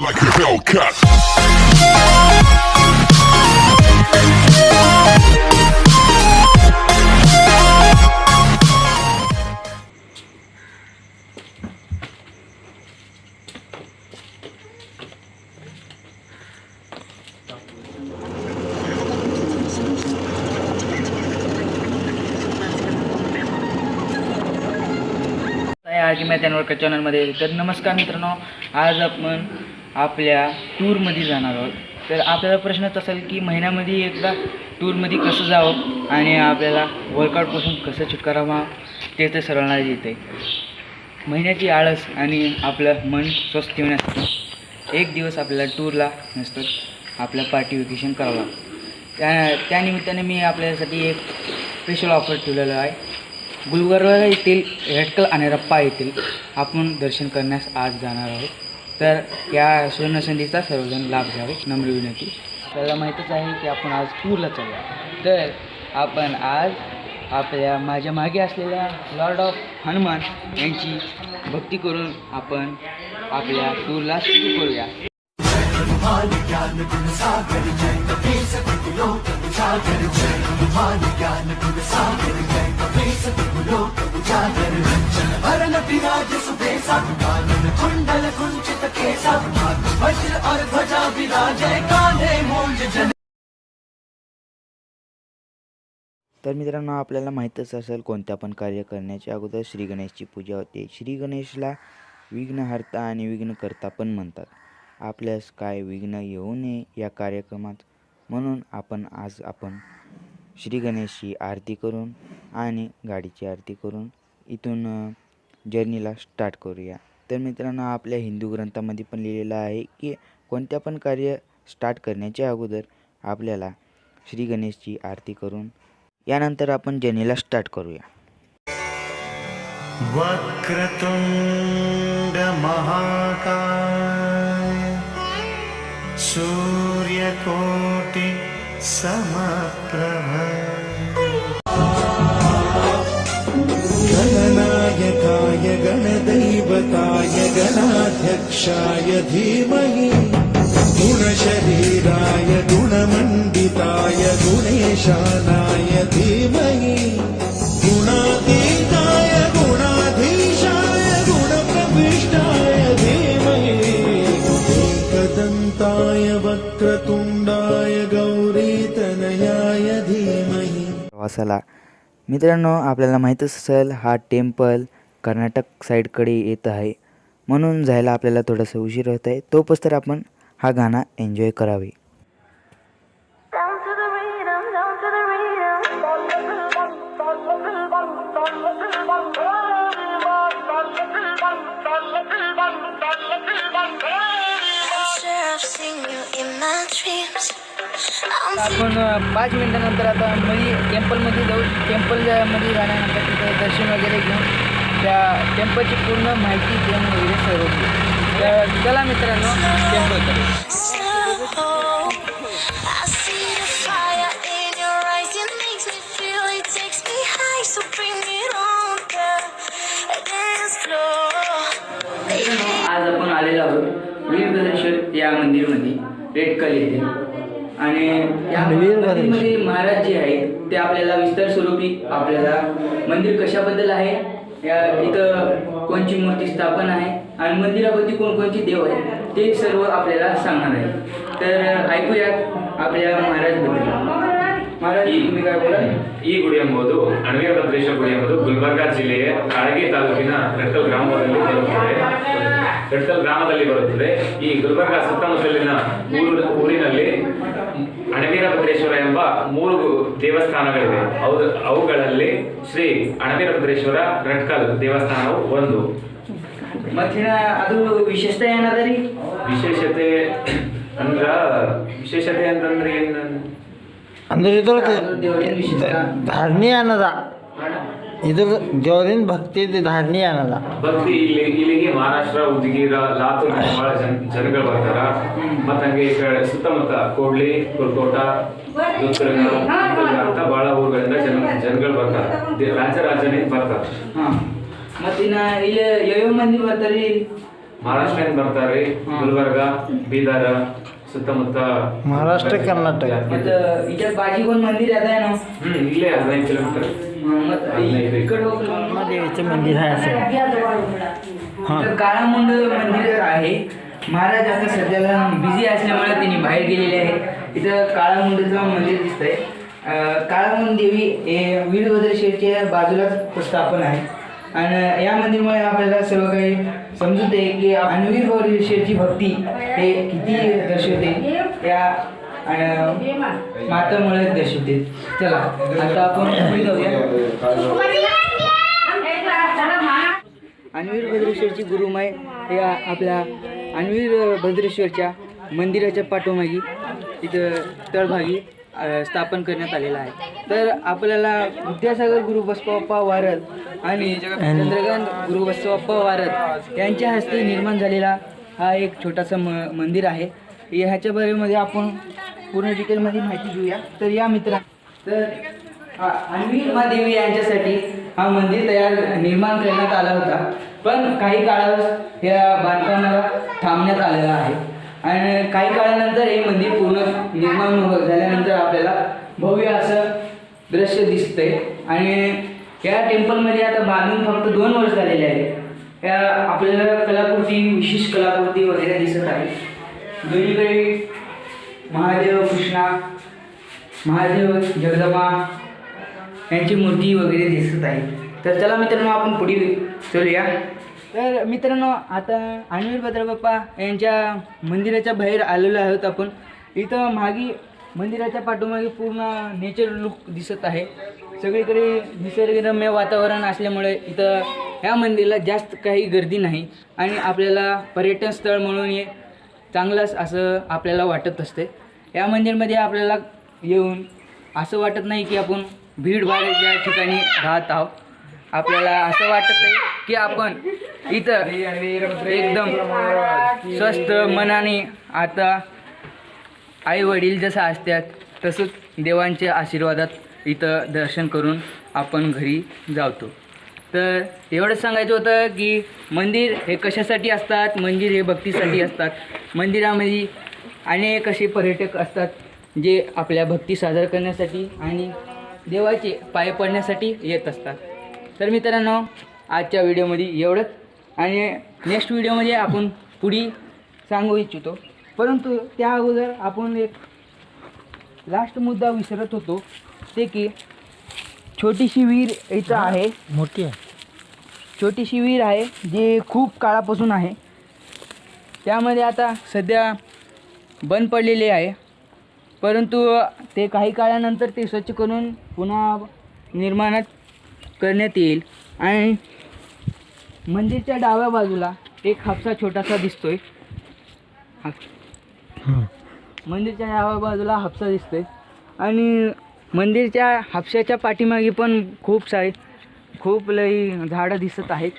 like a Hellcat. आहे आजी मैदान वर्कर चॅनलमध्ये तर नमस्कार मित्रांनो आज आपण आपल्या टूरमध्ये जाणार आहोत. तर आपल्याला प्रश्नच असेल की महिन्यामध्ये एकदा टूरमध्ये कसं जावं आणि आपल्याला वर्कआउटपासून कसं छुटकारा व्हा ते तर सर्वांना येते महिन्याची आळस आणि आपलं मन स्वस्थ ठेवण्यासाठी एक दिवस आपल्याला टूरला नसतं आपलं पार्टी वेकेशन करावं. लागतं त्या त्यानिमित्ताने मी आपल्यासाठी एक स्पेशल ऑफर ठेवलेलं आहे. गुलबर्गा येथील हेटकल आणि रप्पा येथील आपण दर्शन करण्यास आज जाणार आहोत. तर या सुवर्णसंधीचा सर्वजण लाभ घ्यावे नम्र विनंती. आपल्याला माहीतच आहे की आपण आज टूरला चालूया तर आपण आज आपल्या माझ्या मागे असलेल्या लॉर्ड ऑफ हनुमान यांची भक्ती करून आपण आपल्या टूरला सुरू करूया. तर मित्रांनो आपल्याला माहीतच असेल कोणत्या पण कार्य करण्याच्या अगोदर श्री गणेशची पूजा होते. श्री गणेशला विघ्नहर्ता आणि विघ्नकर्ता पण म्हणतात. आपल्यास काय विघ्न येऊ नये या कार्यक्रमात? म्हणून आपण आज आपण श्री गणेशची आरती करून आणि गाडीची आरती करून इथून जर्नीला स्टार्ट करूया. तर मित्रांनो आपल्या हिंदू ग्रंथामध्ये पण लिहिलेलं आहे की कोणत्या पण कार्य स्टार्ट करण्याच्या अगोदर आपल्याला श्री गणेशची आरती करून यानंतर आपण जर्नीला स्टार्ट करूया. वक्रतुण्ड महाकाय सूर्यकोटि समप्रभ गणदैवताय गणाध्यक्षाय धीमहि। गुणशरीराय गुणमण्डिताय गुणेशानाय धीमहि। गुणातीताय गुणाधीशाय गुणप्रविष्टाय धीमहि। एकदन्ताय वक्रतुण्डाय गौरीतनयाय धीमहि। प्रवासाला. मित्रांनो आपल्याला माहीतच असेल हा टेम्पल कर्नाटक साईडकडे येत आहे. म्हणून जायला आपल्याला थोडंसं उशीर होत आहे. तोपर्यंत तर आपण हा गाणं एन्जॉय करावे. आपण पाच मिनटानंतर आता मध्ये टेम्पलमध्ये जाऊ टेम्पलमध्ये जाण्यानंतर तिथे दर्शन वगैरे घेऊन त्या टेम्पलची पूर्ण माहिती देऊन वगैरे सर्व. तर चला मित्रांनो. आज आपण आलेलो आहोत वीरभद्रेश्वर या मंदिरमध्ये रेडकल येथे आणि या मंदिरमध्ये महाराज जे आहेत ते आपल्याला विस्तार स्वरूपी आपल्याला मंदिर कशाबद्दल आहे या इथं कोणची मूर्ती स्थापन आहे आणि मंदिराभोवती कोणकोणचे देव आहेत ते सर्व आपल्याला सांगणार आहे तर ऐकूयात आपल्या महाराजबद्दल महाराज तुम्ही काय बोला ಈ ಗುಡಿ ಎಂಬುದು ಅಣಗೇಭದ್ರೇಶ್ವರ ಗುಡಿ ಎಂಬುದು ಗುಲ್ಬರ್ಗಾ ಜಿಲ್ಲೆಯ ಕಾಳಗಿ ತಾಲೂಕಿನ ರಟ್ಕಲ್ ಗ್ರಾಮದಲ್ಲಿ ಬರುತ್ತದೆ ರಟ್ಕಲ್ ಗ್ರಾಮದಲ್ಲಿ ಬರುತ್ತದೆ. ಈ ಗುಲ್ಬರ್ಗ ಸುತ್ತಮುತ್ತಲಿನ ಊರು ಊರಿನಲ್ಲಿ ಅಣವೀರಭದ್ರೇಶ್ವರ ಎಂಬ ಮೂರು ದೇವಸ್ಥಾನಗಳಿವೆ. ಅವು ಅವುಗಳಲ್ಲಿ ಶ್ರೀ ಅಣವೀರಭದ್ರೇಶ್ವರ ರಟ್ಕಲ್ ದೇವಸ್ಥಾನವು ಒಂದು. ಮತ್ತಿನ ಅದು ವಿಶೇಷತೆ ಏನದ ರೀ? ವಿಶೇಷತೆ ಅಂದ್ರ ವಿಶೇಷತೆ ಅಂತಂದ್ರೆ ಏನು? ಅಂದ್ರೆ ಧಾರಣಿ ಅನ್ನದ. ಇದ್ರ ದೇವರಿನ ಭಕ್ತಿ ಧಾರಣೆ ಅನ್ನಲ್ಲ ಭಕ್ತಿ ಇಲ್ಲಿ ಇಲ್ಲಿಗೆ ಮಹಾರಾಷ್ಟ್ರ ಉದ್ಗೀರ ಲಾತೂರ್ ಬಹಳ ಜನ ಜನಗಳು ಬರ್ತಾರ. ಮತ್ತ ಹಂಗೆ ಈ ಕಡೆ ಸುತ್ತಮುತ್ತ ಕೋಡ್ಲಿ ಕುರ್ಕೋಟ ಅಂತ ಬಹಳ ಊರುಗಳಿಂದ ಜನ ಜನಗಳು ಬರ್ತಾರ. ರಾಜ್ಯ ರಾಜ ರಾಜನೇ ಬರ್ತಾರ ಮತ್ತಿನ್ನ ಇಲ್ಲಿ ಯಾವ ಮಂದಿ ಬರ್ತಾರೆ? ಮಹಾರಾಷ್ಟ್ರದಿಂದ ಬರ್ತಾರೆ ಗುಲ್ಬರ್ಗ ಬೀದರ್ महाराष्ट्र कर्नाटक ಕರ್ನಾಟಕ. ಮತ್ತೆ ಇದ್ರಲ್ಲಿ ಬಾಜಿಗೊಂದು ಮಂದಿರ ಅದೇನು ಹ್ಞೂ ಇಲ್ಲೇ ಹದಿನೈದು ಕಿಲೋಮೀಟರ್ मंदिर आहे असं हां काळामुंड मंदिर आहे महाराज आता सध्याला बिझी असल्यामुळे त्यांनी बाहेर गेलेले आहे इथं काळामुंडचं मंदिर दिसतंय काळामुंड देवी हे वीरभद्र शेठच्या बाजूलाच स्थापन आहे आणि या मंदिरमुळे आपल्याला सर्व काही समजते की अनवीर वीरभद्र ऋषीची भक्ती हे किती दर्शवते? या मातामुळे दर्शवते. चला आता आपण पुढे जाऊया. अनवीर भद्रेश्वरची गुरुमाय या आपल्या अनवीर भद्रेश्वरच्या मंदिराच्या पाठोमागी इथं तळभागी स्थापन करण्यात आलेला आहे. तर आपल्याला विद्यासागर गुरु बसप्पा वारद आणि चंद्रकांत गुरु बसप्पा वारद यांच्या हस्ते निर्माण झालेला हा एक छोटासा म मंदिर आहे. ह्याच्या बारेमध्ये आपण पूर्ण डिटेलमध्ये माहिती घेऊया. तर या मित्रा तर अन्वी महादेवी यांच्यासाठी हा मंदिर तयार निर्माण करण्यात आला होता. पण काही काळात या बांधकामाला थांबण्यात आलेला आहे. आणि काही काळानंतर हे मंदिर पूर्ण निर्माण हो-, झाल्यानंतर आपल्याला भव्य असं दृश्य दिसतंय. आणि या टेम्पलमध्ये आता बांधून फक्त दोन वर्ष झालेले आहे या आपल्याला कलाकृती विशेष कलाकृती वगैरे दिसत आहे. दोन्हीकडे महादेव कृष्णा महादेव जगदमा यांची मूर्ती वगैरे दिसत आहे. तर चला मित्रांनो आपण पुढे चलूया. तर मित्रांनो आता अनिल भद्रबाप्पा यांच्या मंदिराच्या बाहेर आलेलो आहोत आपण. इथं मागे मंदिराच्या पाठोमागे पूर्ण नेचर लुक दिसत आहे. सगळीकडे निसर्गरम्य वातावरण असल्यामुळे इथं ह्या मंदिराला जास्त काही गर्दी नाही आणि आपल्याला पर्यटन स्थळ म्हणून हे चांगलंच असं आपल्याला वाटत असते. या मंदिरमध्ये आपल्याला येऊन असं वाटत नाही की आपण भीडभाड या ठिकाणी राहत आहोत. आपल्याला असं वाटत आहे की आपण इथं एकदम स्वस्थ मनाने आता आई वडील जसं असतात तसंच देवांच्या आशीर्वादात इथं दर्शन करून आपण घरी जातो तर एवढंच सांगायचं होतं की मंदिर हे कशासाठी असतात मंदिर हे भक्तीसाठी असतात. मंदिरामध्ये अनेक असे पर्यटक असतात जे आपल्या भक्ती सादर करण्यासाठी आणि देवाचे पाय पडण्यासाठी येत असतात. तर मित्रांनो आजच्या व्हिडिओमध्ये एवढंच. आणि नेक्स्ट व्हिडिओमध्ये आपण पुढे सांगू इच्छितो. परंतु त्या अगोदर आपण एक लास्ट मुद्दा विसरत होतो. ते की छोटीशी विहीर इथं आहे. मोठी आहे. छोटीशी विहीर आहे जी खूप काळापासून आहे. त्यामध्ये आता सध्या बंद पडलेली आहे. परंतु ते काही काळानंतर ते स्वच्छ करून पुन्हा निर्माणात करण्यात येईल. आणि मंदिरच्या डाव्या बाजूला एक हापसा छोटासा दिसतोय. हा. मंदिरच्या डाव्या बाजूला हापसा दिसतोय. आणि मंदिरच्या हापशाच्या पाठीमागे पण खूप सारे खूप लई झाडं दिसत आहेत.